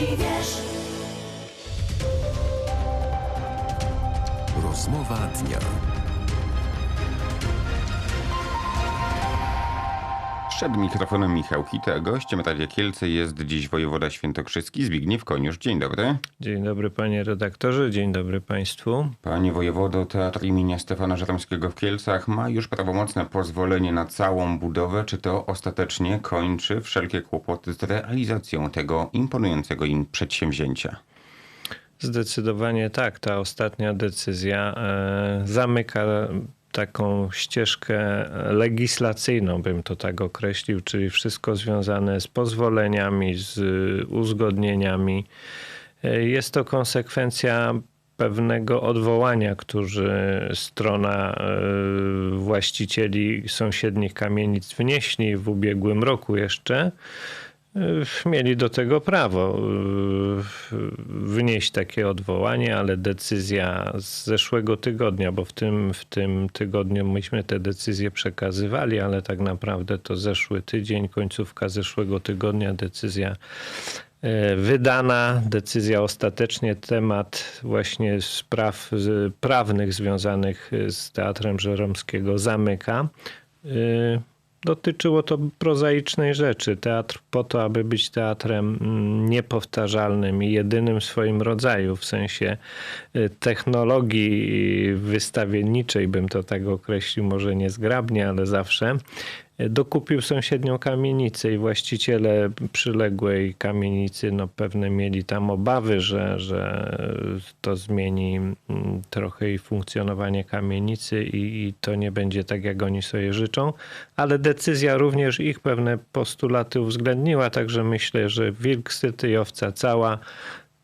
jeśli wiesz. Rozmowa dnia. Przed mikrofonem Michał Kita, gościem Radia Kielce jest dziś wojewoda świętokrzyski Zbigniew Koniusz. Dzień dobry. Dzień dobry panie redaktorze, dzień dobry państwu. Panie wojewodo, Teatr imienia Stefana Żeromskiego w Kielcach ma już prawomocne pozwolenie na całą budowę. Czy to ostatecznie kończy wszelkie kłopoty z realizacją tego imponującego im przedsięwzięcia? Zdecydowanie tak, ta ostatnia decyzja e, zamyka taką ścieżkę legislacyjną, bym to tak określił, czyli wszystko związane z pozwoleniami, z uzgodnieniami. E, Jest to konsekwencja pewnego odwołania, którzy strona e, właścicieli sąsiednich kamienic wnieśli w ubiegłym roku jeszcze. E, Mieli do tego prawo e, wnieść takie odwołanie, ale decyzja z zeszłego tygodnia, bo w tym, w tym tygodniu myśmy te decyzje przekazywali, ale tak naprawdę to zeszły tydzień, końcówka zeszłego tygodnia decyzja e, wydana, decyzja ostatecznie, temat właśnie spraw prawnych związanych z Teatrem Żeromskiego zamyka. Dotyczyło to prozaicznej rzeczy. Teatr po to, aby być teatrem mm, niepowtarzalnym i jedynym w swoim rodzaju, w sensie y, technologii wystawienniczej, bym to tak określił, może niezgrabnie, ale zawsze. Dokupił sąsiednią kamienicę i właściciele przyległej kamienicy no pewne mieli tam obawy, że, że to zmieni mm, trochę i funkcjonowanie kamienicy i, i to nie będzie tak, jak oni sobie życzą, ale decyzja również ich pewne postulaty uwzględniła, także myślę, że wilk syty i owca cała.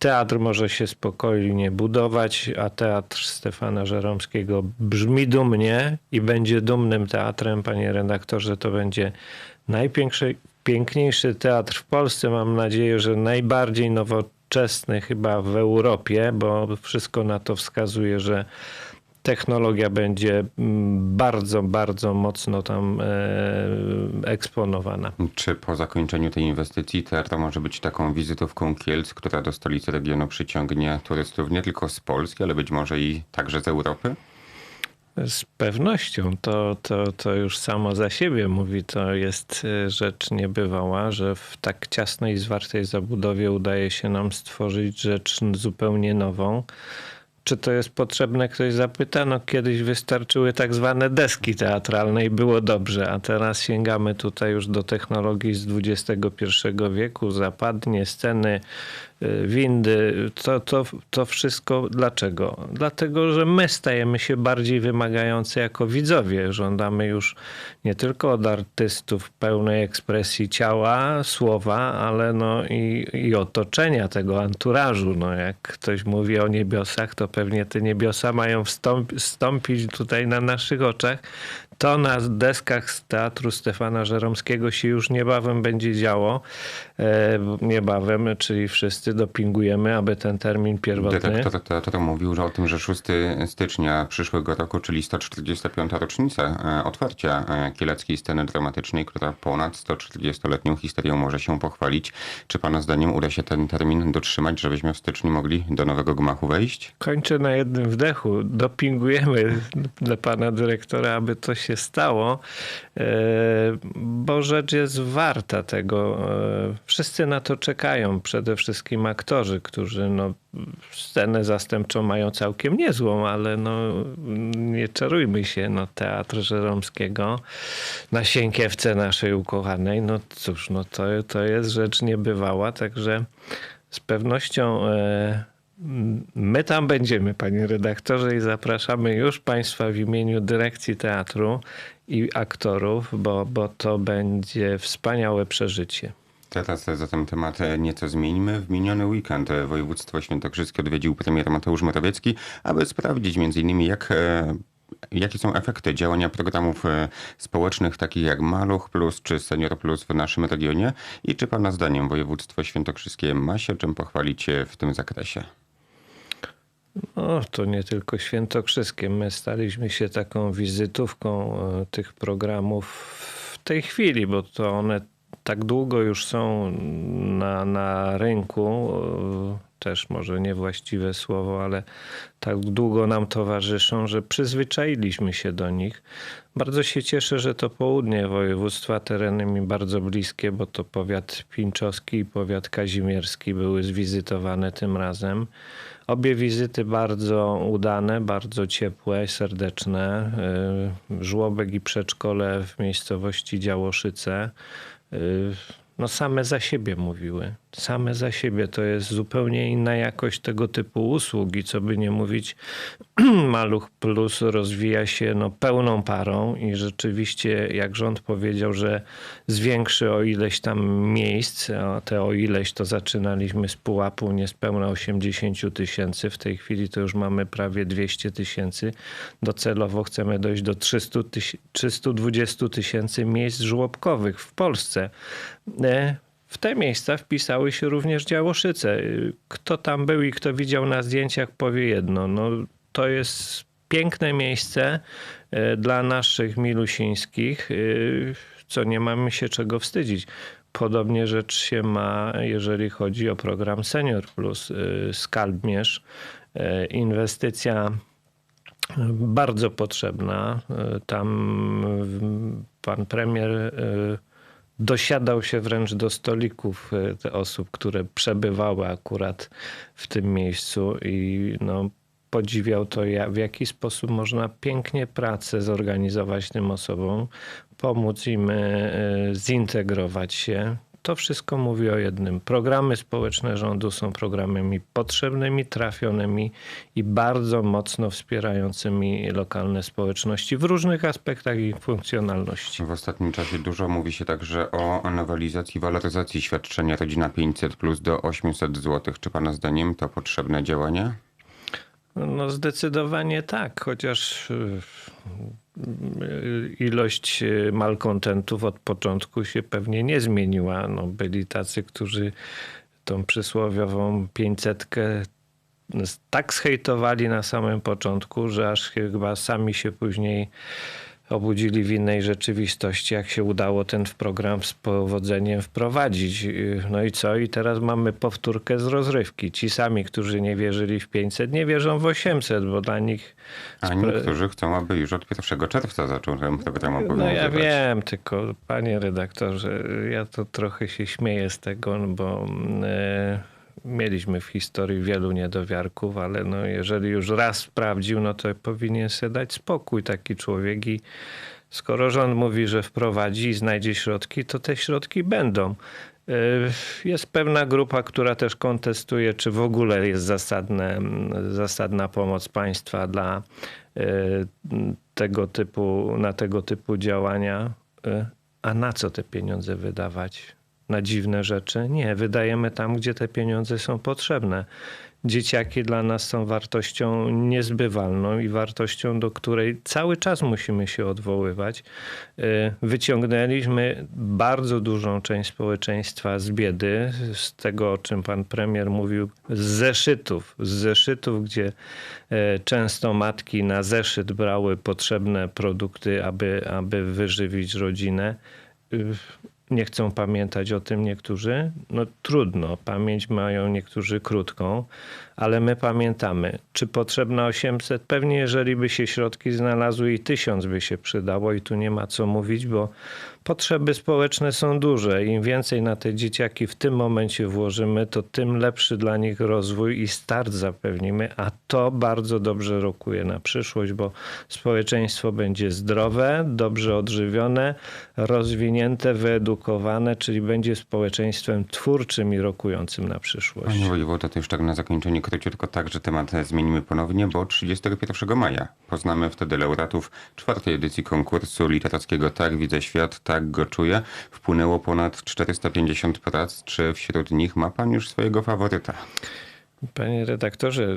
Teatr może się spokojnie budować, a teatr Stefana Żeromskiego brzmi dumnie i będzie dumnym teatrem, panie redaktorze. To będzie najpiękniejszy piękniejszy teatr w Polsce. Mam nadzieję, że najbardziej nowoczesny chyba w Europie, bo wszystko na to wskazuje, że technologia będzie mm, bardzo, bardzo mocno tam e, eksponowana. Czy po zakończeniu tej inwestycji teatr może być taką wizytówką Kielc, która do stolicy regionu przyciągnie turystów nie tylko z Polski, ale być może i także z Europy? Z pewnością to, to, to już samo za siebie mówi. To jest e, rzecz niebywała, że w tak ciasnej, zwartej zabudowie udaje się nam stworzyć rzecz zupełnie nową. Czy to jest potrzebne? Ktoś zapyta. No, kiedyś wystarczyły tak zwane deski teatralne i było dobrze, a teraz sięgamy tutaj już do technologii z XXI wieku, zapadnie, sceny, y, windy. To, to, to wszystko dlaczego? Dlatego, że my stajemy się bardziej wymagający jako widzowie. Żądamy już nie tylko od artystów pełnej ekspresji ciała, słowa, ale no i, i otoczenia tego anturażu. No jak ktoś mówi o niebiosach, to pewnie te niebiosa mają wstąp- wstąpić tutaj na naszych oczach. To na deskach z Teatru Stefana Żeromskiego się już niebawem będzie działo. E, niebawem, czyli wszyscy dopingujemy, aby ten termin pierwotny... Dyrektor teatru mówił że o tym, że 6 stycznia przyszłego roku, czyli 145. rocznica e, otwarcia e, kieleckiej sceny dramatycznej, która ponad 140-letnią historią może się pochwalić. Czy pana zdaniem uda się ten termin dotrzymać, żebyśmy w styczniu mogli do nowego gmachu wejść? Kończę na jednym wdechu. Dopingujemy dla pana dyrektora, aby to się stało, e, bo rzecz jest warta tego. E, Wszyscy na to czekają, przede wszystkim aktorzy, którzy no, scenę zastępczą mają całkiem niezłą, ale no, nie czarujmy się, no, Teatr Żeromskiego na Sienkiewce naszej ukochanej, no cóż, no, to, to jest rzecz niebywała, także z pewnością e, My tam będziemy, panie redaktorze, i zapraszamy już państwa w imieniu dyrekcji teatru i aktorów, bo, bo to będzie wspaniałe przeżycie. Teraz zatem temat e, nieco zmieńmy. W miniony weekend e, województwo świętokrzyskie odwiedził premier Mateusz Morawiecki, aby sprawdzić m.in. jak e, Jakie są efekty działania programów społecznych takich jak Maluch Plus czy Senior Plus w naszym regionie i czy Pana zdaniem województwo świętokrzyskie ma się czym pochwalić w tym zakresie? No, to nie tylko świętokrzyskie. My staliśmy się taką wizytówką e, tych programów w tej chwili, bo to one tak długo już są na, na rynku, e, też może niewłaściwe słowo, ale tak długo nam towarzyszą, że przyzwyczailiśmy się do nich. Bardzo się cieszę, że to południe województwa, tereny mi bardzo bliskie, bo to powiat pińczowski i powiat kazimierski były zwizytowane tym razem. Obie wizyty bardzo udane, bardzo ciepłe, serdeczne. Y, Żłobek i przedszkole w miejscowości Działoszyce no same za siebie mówiły. Same za siebie to jest zupełnie inna jakość tego typu usługi, co by nie mówić. Maluch Plus rozwija się no, pełną parą i rzeczywiście, jak rząd powiedział, że zwiększy o ileś tam miejsc, a te o ileś to zaczynaliśmy z pułapu niespełna 80 tysięcy, w tej chwili to już mamy prawie 200 tysięcy. Docelowo chcemy dojść do 300 tyś- 320 tysięcy miejsc żłobkowych w Polsce. E, W te miejsca wpisały się również Działoszyce. Kto tam był i kto widział na zdjęciach powie jedno. No, to jest piękne miejsce e, dla naszych milusińskich, e, co nie mamy się czego wstydzić. Podobnie rzecz się ma, jeżeli chodzi o program Senior Plus. E, Skalbmierz, inwestycja bardzo potrzebna. Tam pan premier dosiadał się wręcz do stolików te osób, które przebywały akurat w tym miejscu i no, podziwiał to, w jaki sposób można pięknie pracę zorganizować tym osobom, pomóc im e, zintegrować się. To wszystko mówi o jednym. Programy społeczne rządu są programami potrzebnymi, trafionymi i bardzo mocno wspierającymi lokalne społeczności w różnych aspektach ich funkcjonalności. W ostatnim czasie dużo mówi się także o nowelizacji waloryzacji świadczenia Rodzina 500 plus do 800 zł. Czy Pana zdaniem to potrzebne działanie? No zdecydowanie tak, chociaż y, ilość y, malkontentów od początku się pewnie nie zmieniła. No, byli tacy, którzy tą przysłowiową 500 tak zhejtowali na samym początku, że aż chyba sami się później obudzili w innej rzeczywistości, jak się udało ten program z powodzeniem wprowadzić. No i co? I teraz mamy powtórkę z rozrywki. Ci sami, którzy nie wierzyli w 500, nie wierzą w 800, bo dla nich... A niektórzy chcą, aby już od 1 czerwca zaczął ten program No obowiązywać. ja wiem, tylko panie redaktorze, ja to trochę się śmieję z tego, no bo e, mieliśmy w historii wielu niedowiarków, ale no jeżeli już raz sprawdził, no to powinien sobie dać spokój taki człowiek i skoro rząd mówi, że wprowadzi i znajdzie środki, to te środki będą. E, Jest pewna grupa, która też kontestuje, czy w ogóle jest zasadne, zasadna pomoc państwa dla e, tego typu, na tego typu działania. E, A na co te pieniądze wydawać? Na dziwne rzeczy? Nie, wydajemy tam, gdzie te pieniądze są potrzebne. Dzieciaki dla nas są wartością niezbywalną i wartością, do której cały czas musimy się odwoływać. Y, Wyciągnęliśmy bardzo dużą część społeczeństwa z biedy, z tego, o czym pan premier mówił, z zeszytów, z zeszytów, gdzie y, często matki na zeszyt brały potrzebne produkty, aby, aby wyżywić rodzinę. Nie chcą pamiętać o tym niektórzy. No trudno, pamięć mają niektórzy krótką, ale my pamiętamy. Czy potrzebna 800? Pewnie, jeżeli by się środki znalazły i 1000 by się przydało, i tu nie ma co mówić, bo potrzeby społeczne są duże. Im więcej na te dzieciaki w tym momencie włożymy, to tym lepszy dla nich rozwój i start zapewnimy, a to bardzo dobrze rokuje na przyszłość, bo społeczeństwo będzie zdrowe, dobrze odżywione, rozwinięte, wyedukowane, czyli będzie społeczeństwem twórczym i rokującym na przyszłość. Panie wojewodo, to już tak na zakończenie króciutko tak, że temat zmienimy ponownie, bo 31 maja poznamy wtedy laureatów czwartej edycji konkursu literackiego Tak widzę świat, tak go czuję. Wpłynęło ponad 450 prac. Czy wśród nich ma pan już swojego faworyta? Panie redaktorze,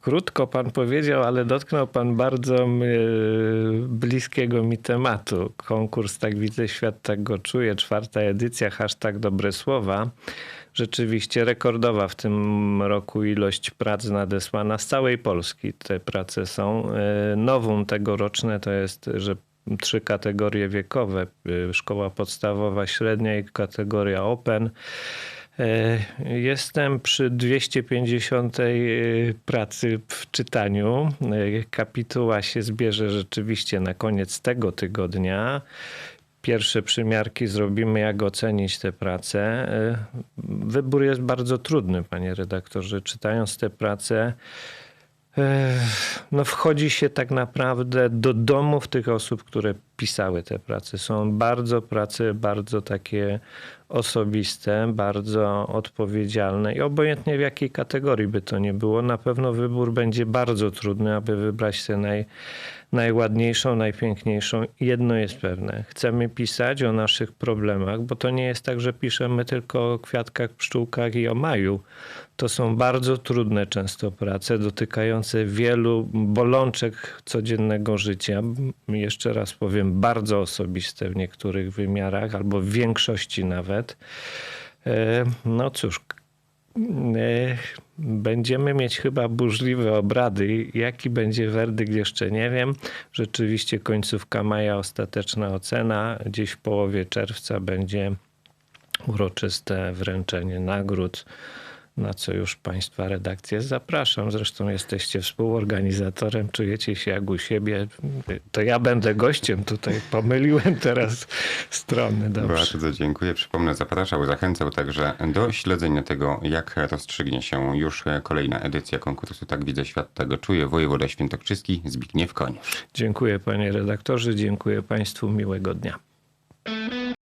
krótko pan powiedział, ale dotknął pan bardzo e, bliskiego mi tematu. Konkurs Tak Widzę Świat, Tak Go Czuję, czwarta edycja, hashtag dobre słowa. Rzeczywiście rekordowa w tym roku ilość prac nadesłana z całej Polski. Te prace są. E, Nowum tegoroczne to jest, że trzy kategorie wiekowe: y, szkoła podstawowa, średnia i kategoria open. E, Jestem przy 250 y, pracy w czytaniu. Kapituła się zbierze rzeczywiście na koniec tego tygodnia. Pierwsze przymiarki zrobimy, jak ocenić tę pracę. E, Wybór jest bardzo trudny, panie redaktorze. Czytając tę pracę, e, no wchodzi się tak naprawdę do domów tych osób, które pisały te prace. Są bardzo prace, bardzo takie osobiste, bardzo odpowiedzialne i obojętnie w jakiej kategorii by to nie było, na pewno wybór będzie bardzo trudny, aby wybrać tę naj, najładniejszą, najpiękniejszą. Jedno jest pewne, chcemy pisać o naszych problemach, bo to nie jest tak, że piszemy tylko o kwiatkach, pszczółkach i o maju. To są bardzo trudne często prace, dotykające wielu bolączek codziennego życia. Jeszcze raz powiem, bardzo osobiste w niektórych wymiarach, albo w większości nawet. E, No cóż, e, będziemy mieć chyba burzliwe obrady. Jaki będzie werdykt, jeszcze nie wiem. Rzeczywiście końcówka maja, ostateczna ocena. Gdzieś w połowie czerwca będzie uroczyste wręczenie nagród, na co już Państwa redakcję zapraszam. Zresztą jesteście współorganizatorem, czujecie się jak u siebie. To ja będę gościem tutaj. Pomyliłem teraz strony. Dobrze. Bardzo dziękuję. Przypomnę, zapraszał, zachęcał także do śledzenia tego, jak rozstrzygnie się już kolejna edycja konkursu Tak Widzę Świat, tego czuje wojewoda świętokrzyski Zbigniew Koniusz. Dziękuję panie redaktorze, dziękuję Państwu, miłego dnia.